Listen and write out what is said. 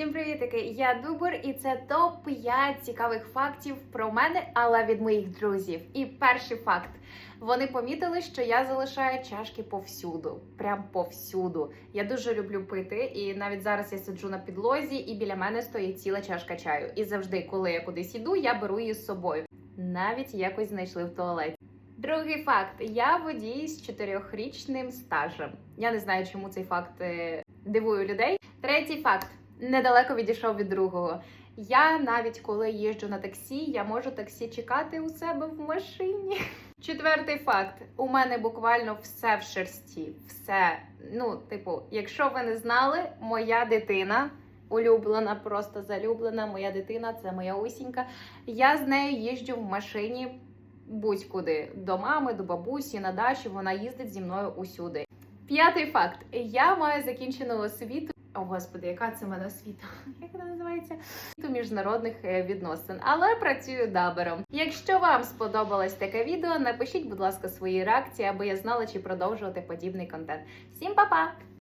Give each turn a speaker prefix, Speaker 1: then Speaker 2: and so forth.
Speaker 1: Всім привітики! Я Дубер, і це топ 5 цікавих фактів про мене, але від моїх друзів. І перший факт: вони помітили, що я залишаю чашки повсюду, прям повсюду. Я дуже люблю пити, і навіть зараз я сиджу на підлозі, і біля мене стоїть ціла чашка чаю. І завжди, коли я кудись іду, я беру її з собою. Навіть якось знайшли в туалеті. Другий факт: я водій з чотирьохрічним стажем. Я не знаю, чому цей факт е, дивує людей. Третій факт недалеко відійшов від другого. Я навіть коли їжджу на таксі, я можу таксі чекати у себе в машині. Четвертий факт: у мене буквально все в шерсті. Все. Ну, типу, якщо ви не знали, моя дитина. Улюблена, просто залюблена. Моя дитина це моя усінька. Я з нею їжджу в машині будь-куди до мами, до бабусі, на дачу. Вона їздить зі мною усюди. П'ятий факт: я маю закінчену освіту. О, господи, яка це в мене освіта? Як вона називається? Світу міжнародних е, відносин, але працюю дабером. Якщо вам сподобалось таке відео, напишіть, будь ласка, свої реакції, аби я знала, чи продовжувати подібний контент. Всім па-па!